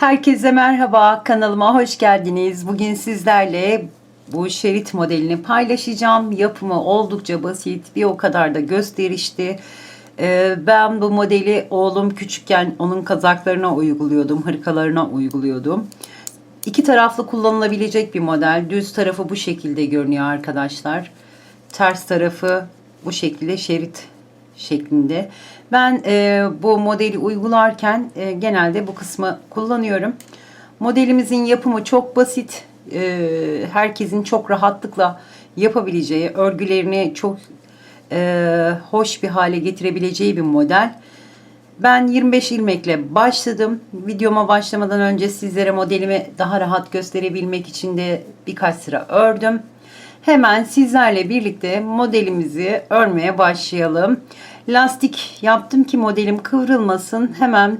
Herkese merhaba, kanalıma hoş geldiniz. Bugün sizlerle bu şerit modelini paylaşacağım. Yapımı oldukça basit, bir o kadar da gösterişli. Ee, Ben bu modeli oğlum küçükken onun kazaklarına uyguluyordum, hırkalarına uyguluyordum. İki taraflı kullanılabilecek bir model. Düz tarafı bu şekilde görünüyor arkadaşlar. Ters tarafı bu şekilde şerit şeklinde. Ben e, bu modeli uygularken e, genelde bu kısmı kullanıyorum. Modelimizin yapımı çok basit. E, herkesin çok rahatlıkla yapabileceği, örgülerini çok e, hoş bir hale getirebileceği bir model. Ben 25 ilmekle başladım. Videoma başlamadan önce sizlere modelimi daha rahat gösterebilmek için de birkaç sıra ördüm. Hemen sizlerle birlikte modelimizi örmeye başlayalım. Lastik yaptım ki modelim kıvrılmasın. Hemen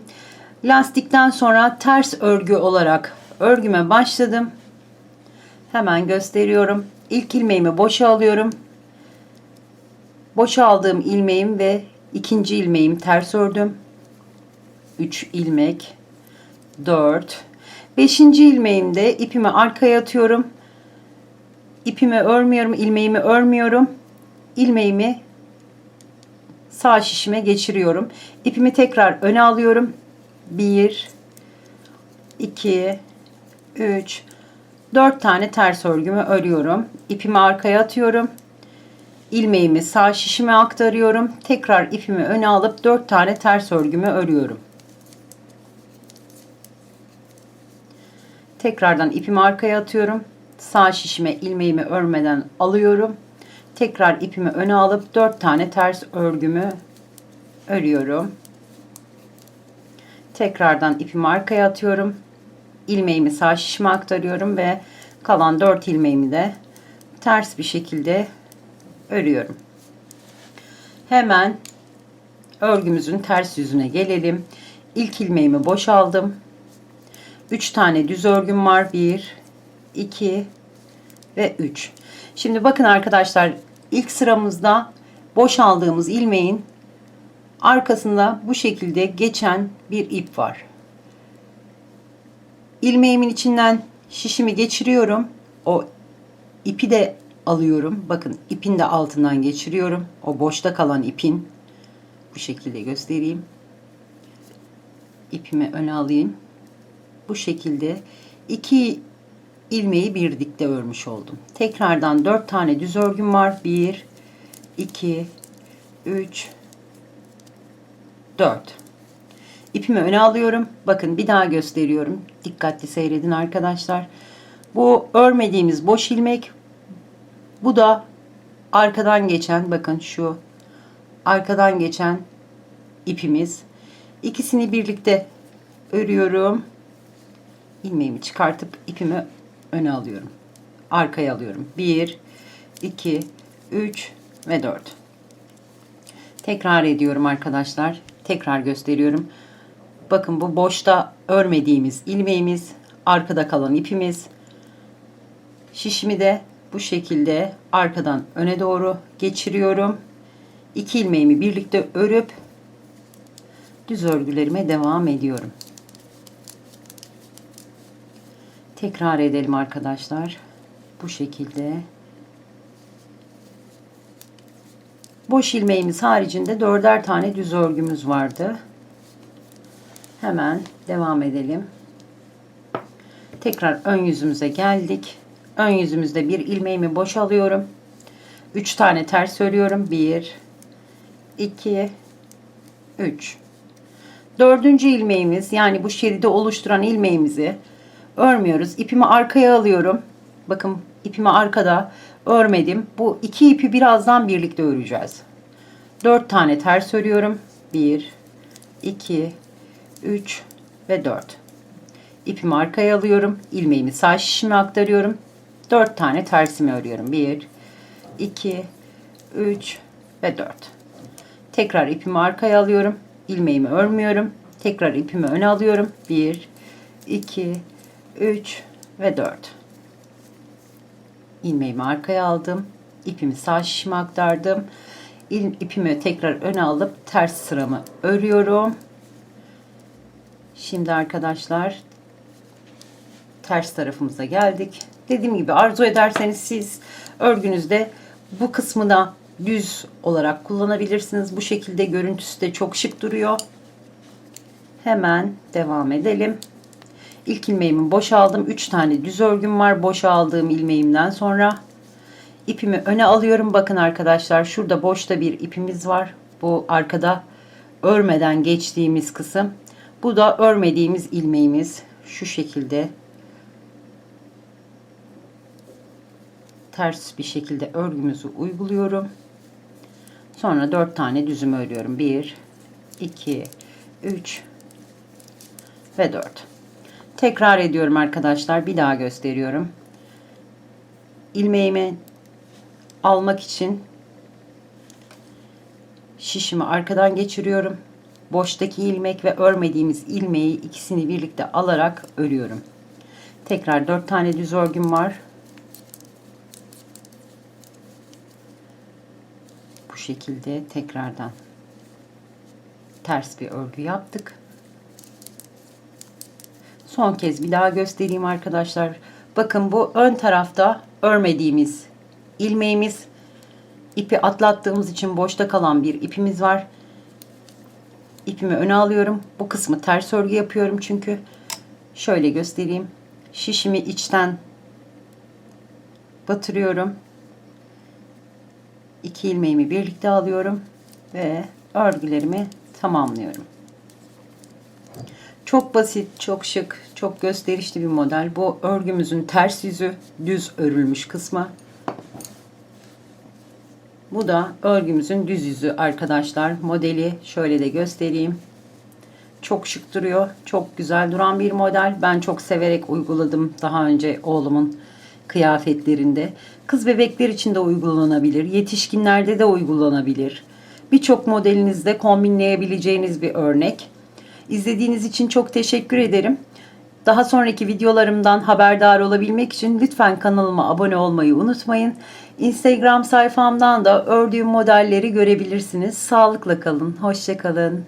lastikten sonra ters örgü olarak örgüme başladım. Hemen gösteriyorum. İlk ilmeğimi boşa alıyorum. Boşa aldığım ilmeğim ve ikinci ilmeğim ters ördüm. 3 ilmek 4 5. ilmeğimde ipimi arkaya atıyorum. İpimi örmüyorum, ilmeğimi örmüyorum. İlmeğimi sağ şişime geçiriyorum. İpimi tekrar öne alıyorum. 1 2 3 4 tane ters örgümü örüyorum. İpimi arkaya atıyorum. İlmeğimi sağ şişime aktarıyorum. Tekrar ipimi öne alıp 4 tane ters örgümü örüyorum. Tekrardan ipimi arkaya atıyorum. Sağ şişime ilmeğimi örmeden alıyorum. Tekrar ipimi öne alıp 4 tane ters örgümü örüyorum. Tekrardan ipimi arkaya atıyorum. İlmeğimi sağ şişime aktarıyorum ve kalan 4 ilmeğimi de ters bir şekilde örüyorum. Hemen örgümüzün ters yüzüne gelelim. İlk ilmeğimi boşaldım. 3 tane düz örgüm var. 1 2 ve 3. Şimdi bakın arkadaşlar ilk sıramızda boşaldığımız ilmeğin arkasında bu şekilde geçen bir ip var. İlmeğimin içinden şişimi geçiriyorum. O ipi de alıyorum. Bakın ipin de altından geçiriyorum. O boşta kalan ipin bu şekilde göstereyim. İpimi öne alayım. Bu şekilde iki ilmeği bir dikte örmüş oldum. Tekrardan 4 tane düz örgüm var. 1 2 3 4 İpimi öne alıyorum. Bakın bir daha gösteriyorum. Dikkatli seyredin arkadaşlar. Bu örmediğimiz boş ilmek. Bu da arkadan geçen bakın şu arkadan geçen ipimiz. İkisini birlikte örüyorum. İlmeğimi çıkartıp ipimi öne alıyorum. Arkaya alıyorum. 1 2 3 ve 4. Tekrar ediyorum arkadaşlar. Tekrar gösteriyorum. Bakın bu boşta örmediğimiz ilmeğimiz, arkada kalan ipimiz. Şişimi de bu şekilde arkadan öne doğru geçiriyorum. İki ilmeğimi birlikte örüp düz örgülerime devam ediyorum. Tekrar edelim arkadaşlar. Bu şekilde. Boş ilmeğimiz haricinde dörder tane düz örgümüz vardı. Hemen devam edelim. Tekrar ön yüzümüze geldik. Ön yüzümüzde bir ilmeğimi boşalıyorum. 3 tane ters örüyorum. 1 2 3 Dördüncü ilmeğimiz yani bu şeridi oluşturan ilmeğimizi örmüyoruz. İpimi arkaya alıyorum. Bakın ipimi arkada örmedim. Bu iki ipi birazdan birlikte öreceğiz. 4 tane ters örüyorum. 1 2 3 ve 4. İpimi arkaya alıyorum. ilmeğimi sağ şişime aktarıyorum. 4 tane tersimi örüyorum. 1 2 3 ve 4. Tekrar ipimi arkaya alıyorum. ilmeğimi örmüyorum. Tekrar ipimi öne alıyorum. 1 2 3 ve 4. İlmeğimi arkaya aldım. İpimi sağ şişime aktardım. İpimi tekrar öne alıp ters sıramı örüyorum. Şimdi arkadaşlar ters tarafımıza geldik. Dediğim gibi arzu ederseniz siz örgünüzde bu kısmına düz olarak kullanabilirsiniz. Bu şekilde görüntüsü de çok şık duruyor. Hemen devam edelim. İlk ilmeğimi boşaldım. 3 tane düz örgüm var. Boşaldığım ilmeğimden sonra ipimi öne alıyorum. Bakın arkadaşlar şurada boşta bir ipimiz var. Bu arkada örmeden geçtiğimiz kısım. Bu da örmediğimiz ilmeğimiz. Şu şekilde ters bir şekilde örgümüzü uyguluyorum. Sonra 4 tane düzümü örüyorum. 1 2 3 ve 4. Tekrar ediyorum arkadaşlar. Bir daha gösteriyorum. İlmeğimi almak için şişimi arkadan geçiriyorum. Boştaki ilmek ve örmediğimiz ilmeği ikisini birlikte alarak örüyorum. Tekrar 4 tane düz örgüm var. Bu şekilde tekrardan ters bir örgü yaptık. Son kez bir daha göstereyim arkadaşlar. Bakın bu ön tarafta örmediğimiz ilmeğimiz. ipi atlattığımız için boşta kalan bir ipimiz var. İpimi öne alıyorum. Bu kısmı ters örgü yapıyorum çünkü. Şöyle göstereyim. Şişimi içten batırıyorum. İki ilmeğimi birlikte alıyorum ve örgülerimi tamamlıyorum. Çok basit, çok şık, çok gösterişli bir model. Bu örgümüzün ters yüzü, düz örülmüş kısmı. Bu da örgümüzün düz yüzü arkadaşlar. Modeli şöyle de göstereyim. Çok şık duruyor. Çok güzel duran bir model. Ben çok severek uyguladım daha önce oğlumun kıyafetlerinde. Kız bebekler için de uygulanabilir. Yetişkinlerde de uygulanabilir. Birçok modelinizde kombinleyebileceğiniz bir örnek. İzlediğiniz için çok teşekkür ederim. Daha sonraki videolarımdan haberdar olabilmek için lütfen kanalıma abone olmayı unutmayın. Instagram sayfamdan da ördüğüm modelleri görebilirsiniz. Sağlıkla kalın, hoşça kalın.